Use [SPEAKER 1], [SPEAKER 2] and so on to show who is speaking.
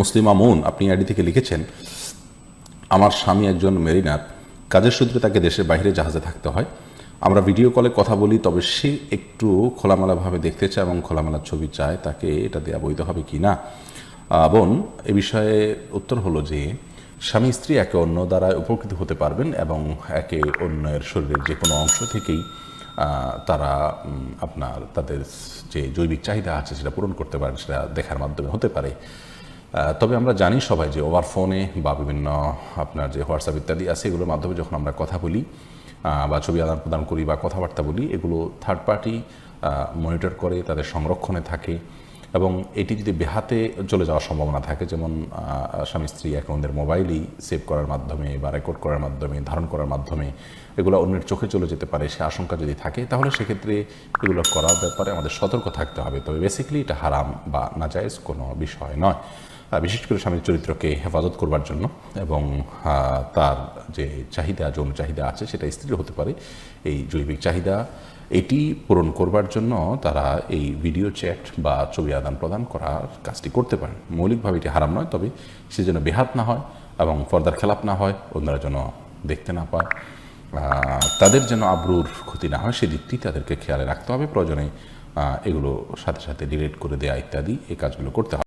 [SPEAKER 1] মুসলিম আমুন, আপনি আইডি থেকে লিখেছেন, আমার স্বামী একজন মেরিনার, কাজের সূত্রে তাকে দেশের বাইরে জাহাজে থাকতে হয়। আমরা ভিডিও কলে কথা বলি, তবে সে একটু খোলামেলাভাবে দেখতে চায় এবং খোলামেলা ছবি চায়, তাকে এটা দেওয়া বৈধ হবে কি না? বোন, এ বিষয়ে উত্তর হলো যে, স্বামী স্ত্রী একে অন্য দ্বারা উপকৃত হতে পারবেন এবং একে অন্যের শরীরের যে কোনো অংশ থেকেই তারা আপনার তাদের যে জৈবিক চাহিদা আছে সেটা পূরণ করতে পারেন, সেটা দেখার মাধ্যমে হতে পারে। তবে আমরা জানি সবাই যে ওভার ফোনে বা বিভিন্ন আপনার যে হোয়াটসঅ্যাপ ইত্যাদি আছে, এগুলোর মাধ্যমে যখন আমরা কথা বলি বা ছবি আদান প্রদান করি বা কথাবার্তা বলি, এগুলো থার্ড পার্টি মনিটর করে, তাদের সংরক্ষণে থাকে এবং এটি যদি বেহাতে চলে যাওয়ার সম্ভাবনা থাকে, যেমন স্বামী স্ত্রী অ্যাকাউন্টের মোবাইলেই সেভ করার মাধ্যমে বা রেকর্ড করার মাধ্যমে, ধারণ করার মাধ্যমে এগুলো অন্যের চোখে চলে যেতে পারে, সে আশঙ্কা যদি থাকে, তাহলে সেক্ষেত্রে এগুলো করার ব্যাপারে আমাদের সতর্ক থাকতে হবে। তবে বেসিক্যালি এটা হারাম বা নাজায়েজ কোনো বিষয় নয়। বিশেষ করে স্বামীর চরিত্রকে হেফাজত করবার জন্য এবং তার যে চাহিদা, যৌন চাহিদা আছে, সেটা স্ত্রীর হতে পারে। এই জৈবিক চাহিদা, এটি পূরণ করবার জন্য তারা এই ভিডিও চ্যাট বা ছবি আদান প্রদান করার কাজটি করতে পারেন। মৌলিকভাবে এটি হারাম নয়, তবে সে যেন বেহাত না হয় এবং পর্দার খেলাপ না হয়, অন্যরা যেন দেখতে না পায়। তাদের যেন আব্রুর ক্ষতি না হয় সেদিকটি তাদেরকে খেয়ালে রাখতে হবে। প্রয়োজনে এগুলো সাথে সাথে ডিলিট করে দেয়া ইত্যাদি এই কাজগুলো করতে হবে।